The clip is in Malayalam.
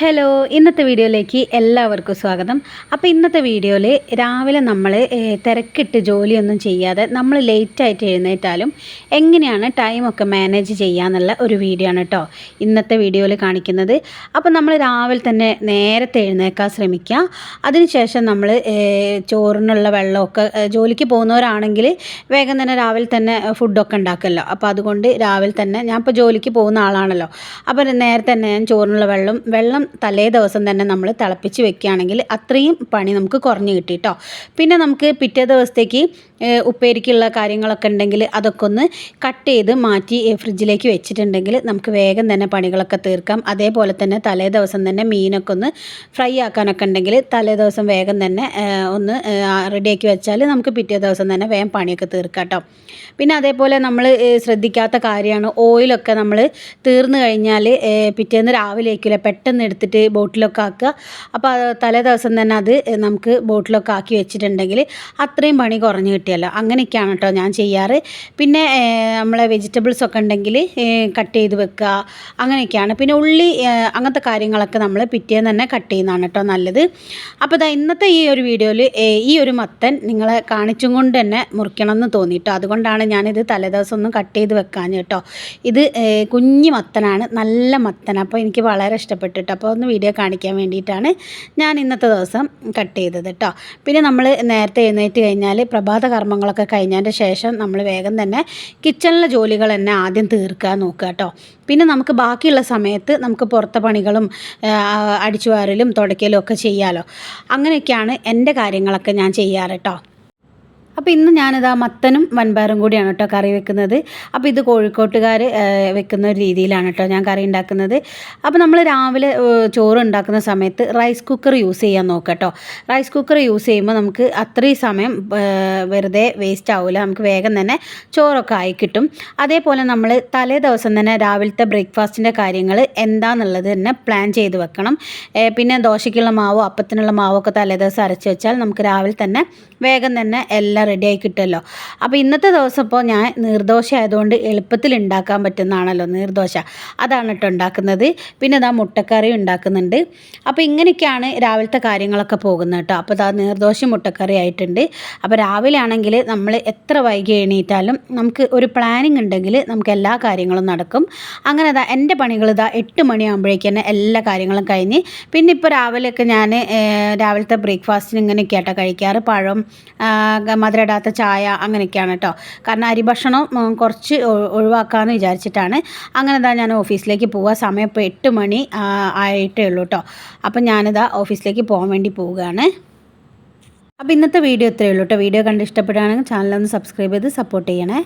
ഹലോ ഇന്നത്തെ വീഡിയോയിലേക്ക് എല്ലാവർക്കും സ്വാഗതം. അപ്പോൾ ഇന്നത്തെ വീഡിയോയിൽ രാവിലെ നമ്മൾ തിരക്കിട്ട് ജോലിയൊന്നും ചെയ്യാതെ നമ്മൾ ലേറ്റായിട്ട് എഴുന്നേറ്റാലും എങ്ങനെയാണ് ടൈമൊക്കെ മാനേജ് ചെയ്യാന്നുള്ള ഒരു വീഡിയോ ആണ് കേട്ടോ ഇന്നത്തെ വീഡിയോയിൽ കാണിക്കുന്നത്. അപ്പോൾ നമ്മൾ രാവിലെ തന്നെ നേരത്തെ എഴുന്നേക്കാൻ ശ്രമിക്കുക അതിനുശേഷം നമ്മൾ ചോറിനുള്ള വെള്ളമൊക്കെ ജോലിക്ക് പോകുന്നവരാണെങ്കിൽ വേഗം തന്നെ രാവിലെ തന്നെ ഫുഡൊക്കെ ഉണ്ടാക്കുമല്ലോ അപ്പോൾ അതുകൊണ്ട് രാവിലെ തന്നെ ഞാൻ ഇപ്പോൾ ജോലിക്ക് പോകുന്ന ആളാണല്ലോ. അപ്പോൾ നേരത്തെ തന്നെ ഞാൻ ചോറിനുള്ള വെള്ളം വെള്ളം തലേ ദിവസം തന്നെ നമ്മൾ തിളപ്പിച്ച് വെക്കുകയാണെങ്കിൽ അത്രയും പണി നമുക്ക് കുറഞ്ഞു കിട്ടി കേട്ടോ പിന്നെ നമുക്ക് പിറ്റേ ദിവസത്തേക്ക് ഉപ്പേരിക്കുള്ള കാര്യങ്ങളൊക്കെ ഉണ്ടെങ്കിൽ അതൊക്കെ ഒന്ന് കട്ട് ചെയ്ത് മാറ്റി ഫ്രിഡ്ജിലേക്ക് വെച്ചിട്ടുണ്ടെങ്കിൽ നമുക്ക് വേഗം തന്നെ പണികളൊക്കെ തീർക്കാം. അതേപോലെ തന്നെ തലേ ദിവസം തന്നെ മീനൊക്കെ ഒന്ന് ഫ്രൈ ആക്കാനൊക്കെ ഉണ്ടെങ്കിൽ തലേ ദിവസം വേഗം തന്നെ ഒന്ന് റെഡിയാക്കി വെച്ചാൽ നമുക്ക് പിറ്റേ ദിവസം തന്നെ വേഗം പണിയൊക്കെ തീർക്കാം കേട്ടോ പിന്നെ അതേപോലെ നമ്മൾ ശ്രദ്ധിക്കാത്ത കാര്യമാണ് ഓയിലൊക്കെ നമ്മൾ തീർന്നു കഴിഞ്ഞാൽ പിറ്റേന്ന് രാവിലെ രാവിലേക്കില്ല പെട്ടെന്ന് എടുത്തിട്ട് ബോട്ടിലൊക്കെ ആക്കുക. അപ്പോൾ തലേ ദിവസം തന്നെ അത് നമുക്ക് ബോട്ടിലൊക്കെ ആക്കി വെച്ചിട്ടുണ്ടെങ്കിൽ അത്രയും പണി കുറഞ്ഞു കിട്ടിയല്ലോ. അങ്ങനെയൊക്കെയാണ് കേട്ടോ ഞാൻ ചെയ്യാറ്. പിന്നെ നമ്മളെ വെജിറ്റബിൾസ് ഒക്കെ ഉണ്ടെങ്കിൽ കട്ട് ചെയ്ത് വെക്കുക. അങ്ങനെയൊക്കെയാണ്. പിന്നെ ഉള്ളി അങ്ങനത്തെ കാര്യങ്ങളൊക്കെ നമ്മൾ പിറ്റേന്ന് തന്നെ കട്ട് ചെയ്യുന്നതാണ് കേട്ടോ നല്ലത്. അപ്പോൾ ഇതാ ഇന്നത്തെ ഈ ഒരു വീഡിയോയിൽ ഈ ഒരു മത്തൻ നിങ്ങളെ കാണിച്ചും കൊണ്ട് തന്നെ മുറിക്കണം എന്ന് തോന്നി കേട്ടോ. അതുകൊണ്ടാണ് ഞാനിത് തലേദിവസം ഒന്ന് കട്ട് ചെയ്ത് വെക്കാൻ കേട്ടോ. ഇത് കുഞ്ഞു മത്തനാണ്. നല്ല മത്തൻ അപ്പോൾ എനിക്ക് വളരെ ഇഷ്ടപ്പെട്ടു കേട്ടോ ഒന്ന് വീഡിയോ കാണിക്കാൻ വേണ്ടിയിട്ടാണ് ഞാൻ ഇന്നത്തെ ദിവസം കട്ട് ചെയ്തത് കേട്ടോ പിന്നെ നമ്മൾ നേരത്തെ എഴുന്നേറ്റ് കഴിഞ്ഞാൽ പ്രഭാത കർമ്മങ്ങളൊക്കെ കഴിഞ്ഞതിന്റെ ശേഷം നമ്മൾ വേഗം തന്നെ കിച്ചണിലെ ജോലികൾ തന്നെ ആദ്യം തീർക്കാൻ നോക്കുക കേട്ടോ പിന്നെ നമുക്ക് ബാക്കിയുള്ള സമയത്ത് നമുക്ക് പുറത്തെ പണികളും അടിച്ചു വാരലും തുടയ്ക്കലും ഒക്കെ ചെയ്യാമല്ലോ അങ്ങനെയൊക്കെയാണ് എന്റെ കാര്യങ്ങളൊക്കെ ഞാൻ ചെയ്യാറ് കേട്ടോ അപ്പോൾ ഇന്ന് ഞാനിതാ മത്തനും വൻപയറും കൂടിയാണ് കേട്ടോ കറി വെക്കുന്നത്. അപ്പോൾ ഇത് കോഴിക്കോട്ടുകാർ വെക്കുന്ന ഒരു രീതിയിലാണ് കേട്ടോ ഞാൻ കറി ഉണ്ടാക്കുന്നത്. അപ്പോൾ നമ്മൾ രാവിലെ ചോറ് ഉണ്ടാക്കുന്ന സമയത്ത് റൈസ് കുക്കർ യൂസ് ചെയ്യാൻ നോക്കുക കേട്ടോ. റൈസ് കുക്കർ യൂസ് ചെയ്യുമ്പോൾ നമുക്ക് അത്രയും സമയം വെറുതെ വേസ്റ്റ് ആവില്ല നമുക്ക് വേഗം തന്നെ ചോറൊക്കെ ആയി കിട്ടും. അതേപോലെ നമ്മൾ തലേ ദിവസം തന്നെ രാവിലത്തെ ബ്രേക്ക്ഫാസ്റ്റിന്റെ കാര്യങ്ങൾ എന്താണെന്നുള്ളത് തന്നെ പ്ലാൻ ചെയ്ത് വെക്കണം. പിന്നെ ദോശയ്ക്കുള്ള മാവോ അപ്പത്തിനുള്ള മാവോ ഒക്കെ തലേ ദിവസം അരച്ച് വെച്ചാൽ നമുക്ക് രാവിലെ തന്നെ വേഗം തന്നെ എല്ലാം റെഡിയായി കിട്ടുമല്ലോ. അപ്പോൾ ഇന്നത്തെ ദിവസം ഇപ്പോൾ ഞാൻ നീർദോശ ആയതുകൊണ്ട് എളുപ്പത്തിൽ ഉണ്ടാക്കാൻ പറ്റുന്നതാണല്ലോ നീർദോശ. അതാണ് കേട്ടോ ഉണ്ടാക്കുന്നത്. പിന്നെ ഇതാ മുട്ടക്കറി ഉണ്ടാക്കുന്നുണ്ട്. അപ്പോൾ ഇങ്ങനെയൊക്കെയാണ് രാവിലത്തെ കാര്യങ്ങളൊക്കെ പോകുന്നത് കേട്ടോ അപ്പോൾ ഇതാ നീർദോശ മുട്ടക്കറി ആയിട്ടുണ്ട്. അപ്പോൾ രാവിലെ ആണെങ്കിൽ നമ്മൾ എത്ര വൈകി എണീറ്റാലും നമുക്ക് ഒരു പ്ലാനിങ് ഉണ്ടെങ്കിൽ നമുക്ക് എല്ലാ കാര്യങ്ങളും നടക്കും. അങ്ങനെ ഇതാ എന്റെ പണികൾ ഇതാ എട്ട് മണിയാകുമ്പോഴേക്ക് തന്നെ എല്ലാ കാര്യങ്ങളും കഴിഞ്ഞ് പിന്നെ ഇപ്പോൾ രാവിലെയൊക്കെ ഞാൻ രാവിലത്തെ ബ്രേക്ക്ഫാസ്റ്റിന് ഇങ്ങനെയൊക്കെ ആട്ടോ കഴിക്കാറ്. പഴം ആ, മധുരമിടാത്ത ചായ അങ്ങനെയൊക്കെയാണ് കേട്ടോ. കാരണം അരി ഭക്ഷണം കുറച്ച് ഒഴിവാക്കാമെന്ന് വിചാരിച്ചിട്ടാണ്. അങ്ങനെ ഇതാ ഞാൻ ഓഫീസിലേക്ക് പോവുക സമയം ഇപ്പോൾ എട്ട് മണി ആയിട്ടേ ഉള്ളൂ കേട്ടോ. അപ്പം ഞാനിതാ ഓഫീസിലേക്ക് പോകാൻ വേണ്ടി പോവുകയാണ്. അപ്പോൾ ഇന്നത്തെ വീഡിയോ ഇത്രയേ ഉള്ളൂ കേട്ടോ. വീഡിയോ കണ്ട് ഇഷ്ടപ്പെടുകയാണെങ്കിൽ ചാനലൊന്ന് സബ്സ്ക്രൈബ് ചെയ്ത് സപ്പോർട്ട് ചെയ്യണേ.